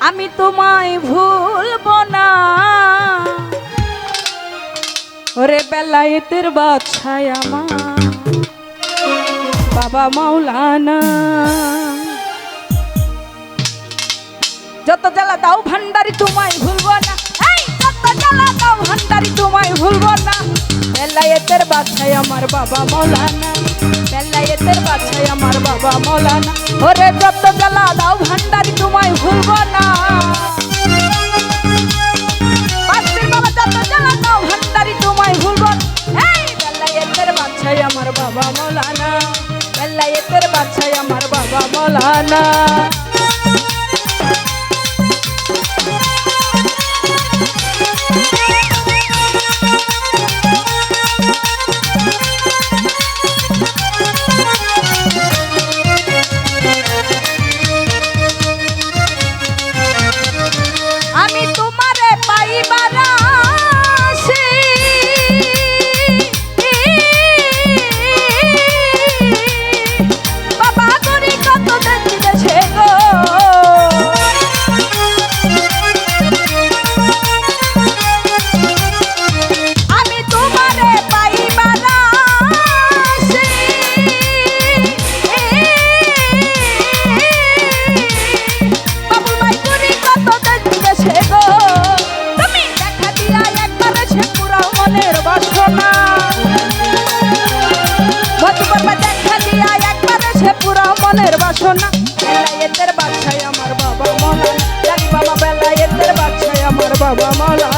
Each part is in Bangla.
আমি তোমায় ভুলব না। ওরে বেলায়েতের বাচ্চায় আমার। বাবা মাওলানা। যত জ্বালা দাও ভান্ডারি, তোমায় ভুলবো না। যত জ্বালা দাও ভান্ডারি, তোমায় ভুলবো না। বেলায়েতের বাচ্চায় আমার বাবা মৌলানা। বেলায়েতের বাচ্চায় আমার বাবা মৌলানা। ওরে যত জ্বালা দাও ভান্ডারি, তোমায় ভুলবো না। বাবা, যত জ্বালা দাও ভান্ডারি, তোমায় ভুলবো এই বেলায়েতের বাচ্চায় আমার বাবা মৌলানা। বেলায়েতের বাচ্চায় আমার বাবা মৌলানা। মনের বাসনা। বেলায়েতের বাচ্চাই আমার বাবা মৌলানা জানি বাবা বেলায়েতের বাচ্চাই আমার বাবা মৌলানা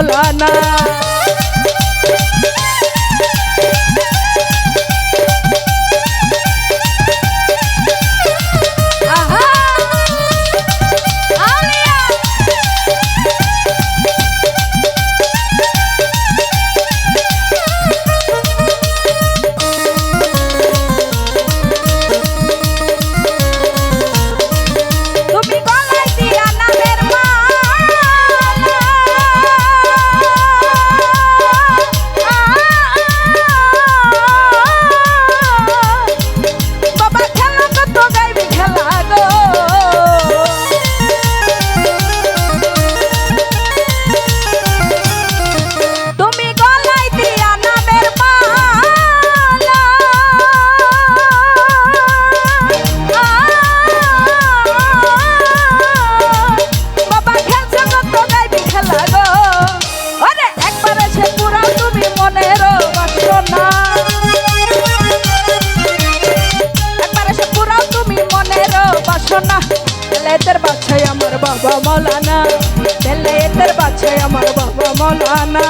মৌলানা সোনা তেলেতের বাচ্চাই আমার বাবা মৌলানা। তেলেতের বাচ্চাই আমার বাবা মৌলানা।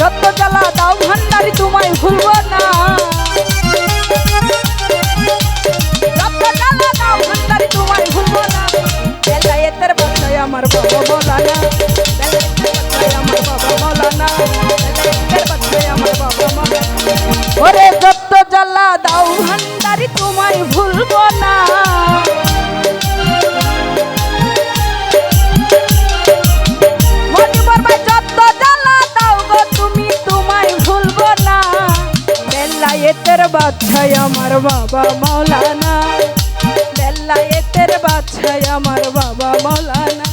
যত জ্বালা দাও ভান্ডারি তোমায় ভুলব না। বাচ্চায় আমার বাবা মৌলানা বেল্লায়েতের বাচ্চায় আমার বাবা মৌলানা